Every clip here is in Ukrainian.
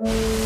you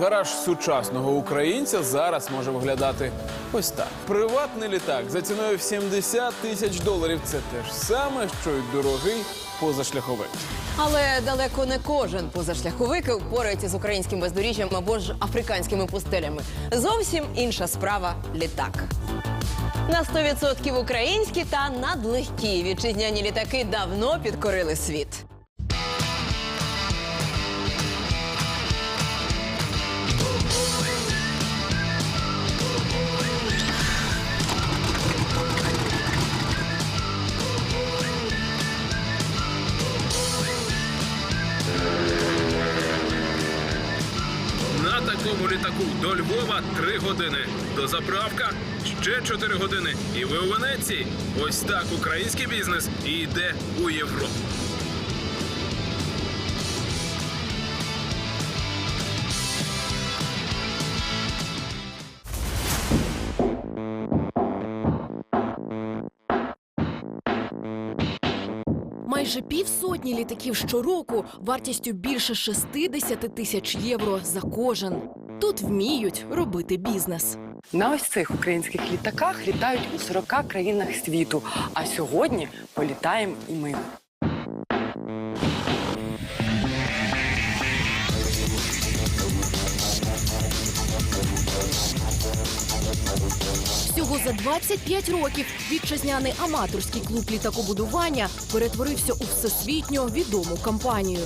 Гараж сучасного українця зараз може виглядати ось так. Приватний літак за ціною в 70 тисяч доларів. Це те ж саме, що й дорогий позашляховик. Але далеко не кожен позашляховик впорається з українським бездоріжжям або ж африканськими пустелями. Зовсім інша справа літак. На 100% українські та надлегкі вітчизняні літаки давно підкорили світ. На літаку до Львова 3 години. До заправка ще 4 години. І ви у Венеції. Ось так український бізнес і йде у Європу. Майже півсотні літаків щороку вартістю більше 60 тисяч євро за кожен. Тут вміють робити бізнес. На ось цих українських літаках літають у 40 країнах світу. А сьогодні політаємо і ми. Всього за 25 років вітчизняний аматорський клуб літакобудування перетворився у всесвітньо відому компанію.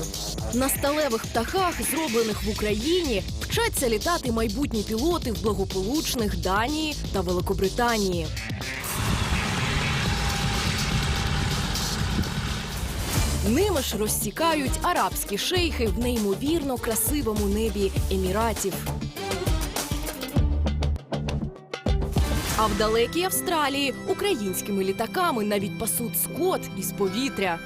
На сталевих птахах, зроблених в Україні, вчаться літати майбутні пілоти в благополучних Данії та Великобританії. Ними ж розсікають арабські шейхи в неймовірно красивому небі еміратів. А в далекій Австралії українськими літаками навіть пасуть скот із повітря.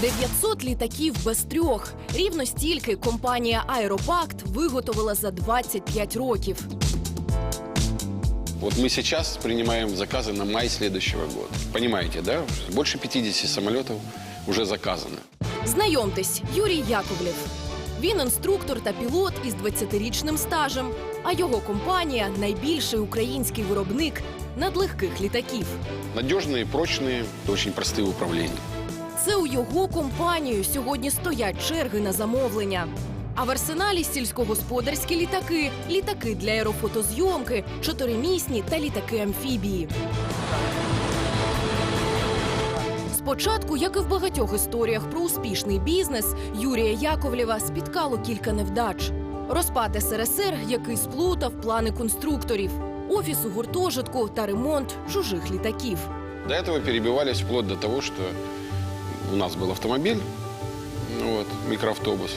900 літаків без трьох. Рівно стільки компанія Аеропакт виготовила за 25 років. Вот мы сейчас принимаем заказы на май следующего года. Понимаете, да? Больше 50 самолетов уже заказано. Знайомтесь, Юрій Яковлєв. Він інструктор та пілот із 20-річним стажем. А його компанія найбільший український виробник надлегких літаків. Надежные, прочные, очень простые в управлении. Це у його компанію сьогодні стоять черги на замовлення. А в арсеналі сільськогосподарські літаки, літаки для аерофотозйомки, чотиримісні та літаки амфібії. Спочатку, як і в багатьох історіях про успішний бізнес, Юрія Яковлєва спіткало кілька невдач. Розпад СРСР, який сплутав плани конструкторів, офіс у гуртожитку та ремонт чужих літаків. До этого перебивались вплоть до того, что у нас был автомобиль, ну вот, микроавтобус.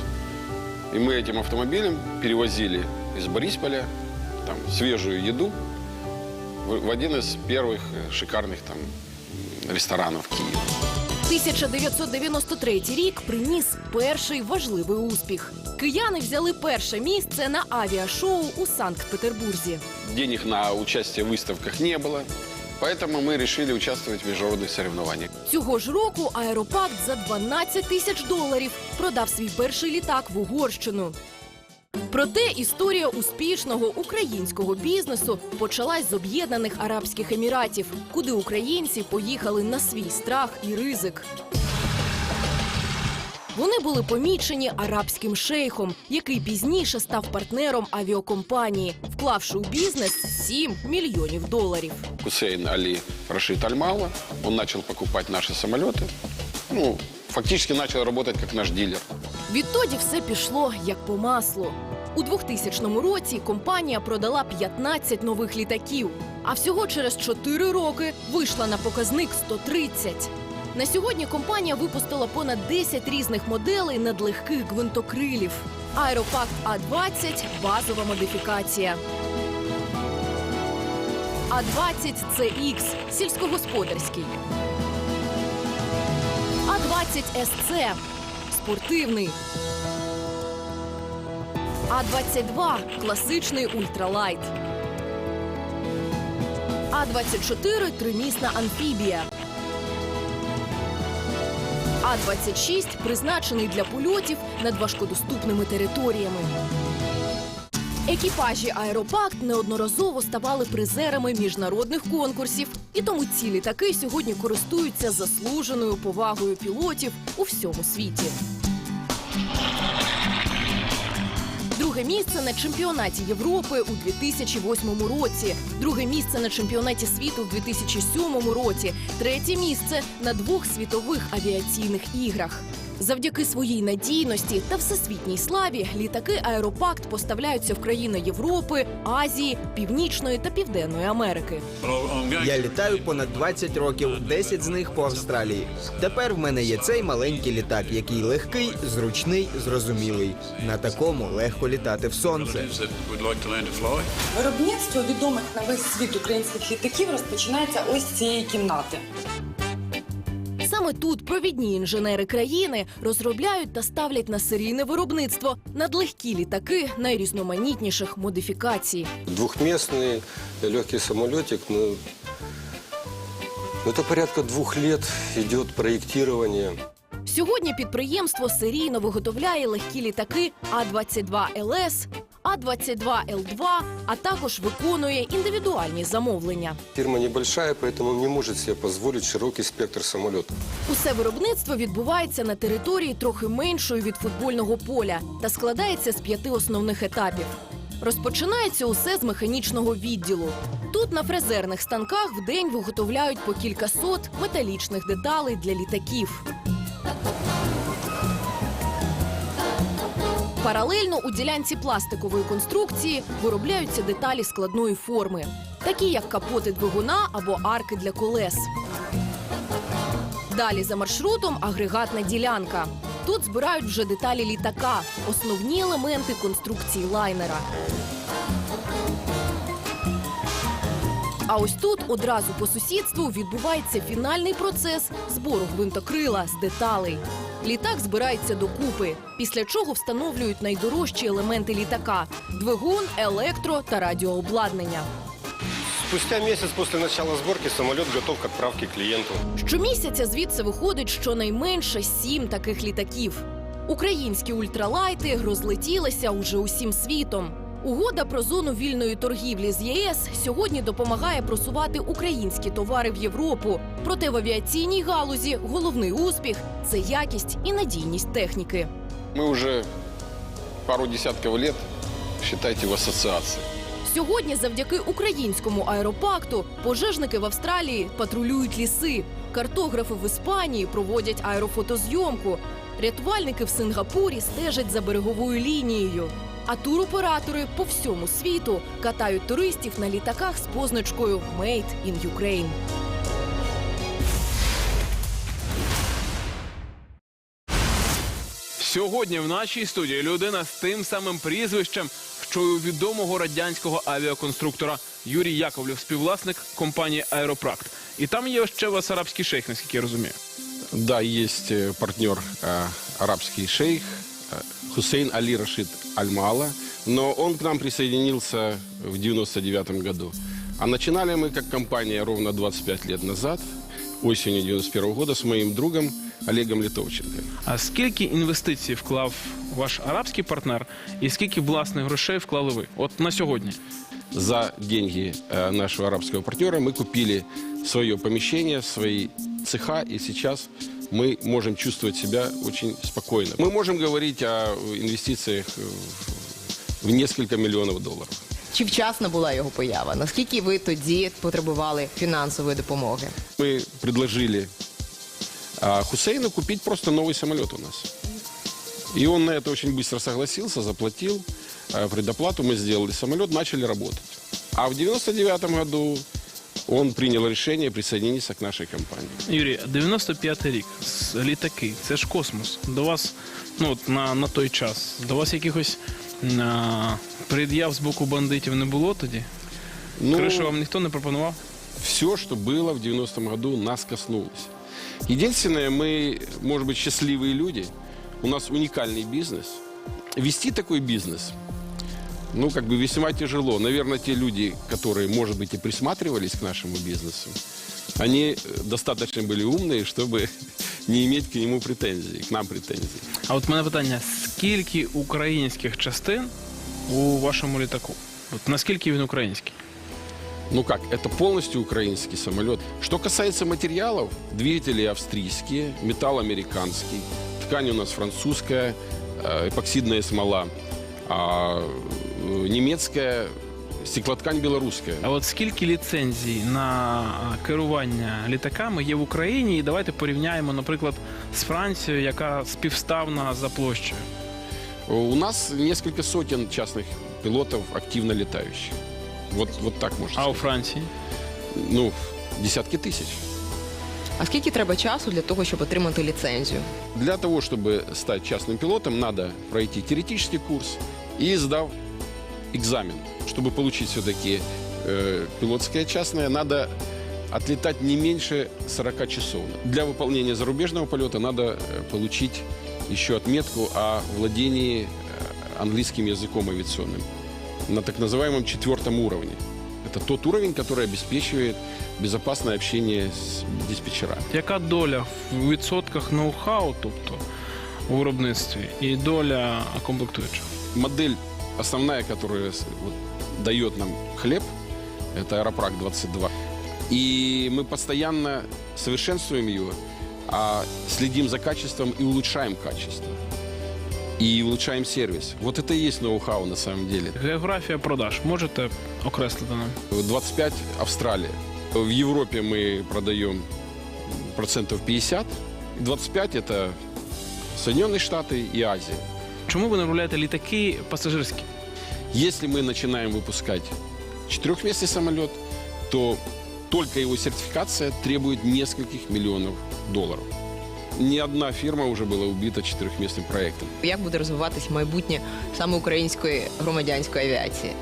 И мы этим автомобилем перевозили из Борисполя там, свежую еду в, в один из первых э, шикарных там, м, ресторанов Киева. 1993 рік приніс перший важливий успіх. Кияни взяли перше місце на авіашоу у Санкт-Петербурзі. Денег на участие в выставках не было, поэтому мы решили участвовать в международных соревнованиях. Цього ж року аеропакт за 12 тисяч доларів продав свій перший літак в Угорщину. Проте історія успішного українського бізнесу почалась з Об'єднаних Арабських Еміратів, куди українці поїхали на свій страх і ризик. Вони були помічені арабським шейхом, який пізніше став партнером авіакомпанії, вклавши у бізнес 7 мільйонів доларів. Хусейн Али Рашид Альмала, он начал покупать наши самолеты. Ну, фактически начал работать как наш дилер. Відтоді все пішло як по маслу. У 2000 році компанія продала 15 нових літаків, а всього через 4 роки вийшла на показник 130. На сьогодні компанія випустила понад 10 різних моделей надлегких гвинтокрилів. Аеропакт А-20 – базова модифікація. А-20 – CX – сільськогосподарський. А-20 СЦ – спортивний. А-22 – класичний ультралайт. А-24 – тримісна амфібія. А-26 призначений для польотів над важкодоступними територіями. Екіпажі Аеропакт неодноразово ставали призерами міжнародних конкурсів, і тому ці літаки сьогодні користуються заслуженою повагою пілотів у всьому світі. Друге місце на чемпіонаті Європи у 2008 році, друге місце на чемпіонаті світу в 2007 році, третє місце на двох світових авіаційних іграх. Завдяки своїй надійності та всесвітній славі літаки Аеропакт поставляються в країни Європи, Азії, Північної та Південної Америки. Я літаю понад 20 років, 10 з них по Австралії. Тепер в мене є цей маленький літак, який легкий, зручний, зрозумілий. На такому легко літати в сонце. Виробництво відомих на весь світ українських літаків розпочинається ось з цієї кімнати. Саме тут провідні інженери країни розробляють та ставлять на серійне виробництво надлегкі літаки найрізноманітніших модифікацій. Двухместный легкий самолетик, ну, ну, это порядка двух лет идет проектирование. Сьогодні підприємство серійно виготовляє легкі літаки А-22ЛС, А-22Л2, а також виконує індивідуальні замовлення. Фирма небольшая, поэтому не может себе позволить широкий спектр самолетов. Усе виробництво відбувається на території трохи меншої від футбольного поля та складається з п'яти основних етапів. Розпочинається усе з механічного відділу. Тут на фрезерних станках в день виготовляють по кількасот металічних деталей для літаків. Паралельно у ділянці пластикової конструкції виробляються деталі складної форми, такі як капоти двигуна або арки для колес. Далі за маршрутом агрегатна ділянка. Тут збирають вже деталі літака, основні елементи конструкції лайнера. А ось тут одразу по сусідству відбувається фінальний процес збору гвинтокрила з деталей. Літак збирається докупи, після чого встановлюють найдорожчі елементи літака: двигун, електро та радіообладнання. Спустя месяц после начала сборки самолет готов к отправке клиенту. Щомісяця звідси виходить щонайменше сім таких літаків. Українські ультралайти розлетілися уже усім світом. Угода про зону вільної торгівлі з ЄС сьогодні допомагає просувати українські товари в Європу. Проте в авіаційній галузі головний успіх це якість і надійність техніки. Мы уже пару десятков лет, считайте, в ассоциации. Сьогодні, завдяки українському аеропакту, пожежники в Австралії патрулюють ліси, картографи в Іспанії проводять аерофотозйомку, рятувальники в Сингапурі стежать за береговою лінією. А туроператори по всьому світу катають туристів на літаках з позначкою «Made in Ukraine». Сьогодні в нашій студії людина з тим самим прізвищем, що й у відомого радянського авіаконструктора Юрій Яковлев, співвласник компанії Аеропракт. І там є ще у вас арабський шейх, наскільки я розумію. Да, есть э, партнер э, арабский шейх э, Хусейн Али Рашид Аль-Мала, но он к нам присоединился в 99 году. А начинали мы как компания ровно 25 лет назад, осенью 91 года, с моим другом Олегом Литовченко. А скільки інвестицій вклав ваш арабський партнер, і скільки власних грошей вклали ви? От на сьогодні. За деньги э, нашего арабского партнера мы купили свое помещение, свои цеха, и сейчас мы можем чувствовать себя очень спокойно. Мы можем говорить о инвестициях э, в несколько миллионов долларов. Чи вчасна була його поява? Наскільки ви тоді потребували фінансової допомоги? Мы предложили а, Хусейну купить просто новый самолет у нас. И он на это очень быстро согласился, заплатил а, предоплату, мы сделали самолет, начали работать. А в 99 году он принял решение присоединиться к нашей компании. Юрій, 95-й рік, с- літаки, це ж космос. До вас, ну от на, на той час, до вас якихось а, пред'яв з боку бандитів не було тоді? Ну, Кришу вам ніхто не пропонував? все, что было в 90-м году, нас коснулось. Единственное, мы, может быть, счастливые люди. У нас уникальный бизнес. Вести такой бизнес, ну, как бы весьма тяжело. Наверное, те люди, которые, может быть, и присматривались к нашему бизнесу, они э, достаточно были умные, чтобы не иметь к нему претензий, к нам претензий. А от в мене питання: скільки українських частин у вашому літаку? От наскільки він український? Ну как, это полностью украинский самолет. Что касается материалов, двигатели австрийские, металл американский, ткань у нас французская, э, эпоксидная смола, а э, немецкая стеклоткань белорусская. А от скільки ліцензій на а, керування літаками є в Україні? І давайте порівняємо, наприклад, з Францією, яка співставна за площею. У нас несколько сотен частных пилотов активно летающих. Вот, вот так можно А у сказать. Франції? Ну, десятки тысяч. А скільки треба часу для того, щоб отримати ліцензію? Для того, чтобы стать частным пилотом, надо пройти теоретический курс и сдав экзамен. Чтобы получить все-таки э, пилотское частное, надо отлетать не меньше 40 часов. Для выполнения зарубежного полета надо э, получить еще отметку о владении э, английским языком авиационным на так называемом четвертом уровне. Это тот уровень, который обеспечивает безопасное общение с диспетчерами. Яка доля в відсотках ноу-хау, тобто у виробництві, і доля комплектуючих? модель основная, которая вот, дает нам хлеб, это Аэропрак 22. И мы постоянно совершенствуем ее, а следим за качеством и улучшаем качество. И улучшаем сервис. Вот это и есть ноу-хау на самом деле. Географія продаж можете окреслити нам? 25 Австралия. В Европе мы продаем процентов 50. 25 это Соединенные Штаты и Азия. Чому ви не виробляєте літаки пасажирські? Если мы начинаем выпускать четырехместный самолет, то только его сертификация требует нескольких миллионов долларов. Ни одна фирма уже была убита четырехместным проектом. Як буде розвиватись майбутнє саме української громадянської авіації?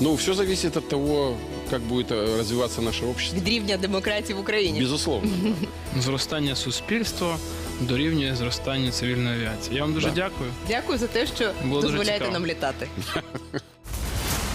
Но все зависит от того, как будет э, развиваться наше общество. Від рівня демократії в Україні. Безусловно. Зростання суспільства Дорівнює зростання цивільної авіації. Я вам дуже Да. дякую. Дякую за те, що Було дуже дозволяєте цікаво. нам літати.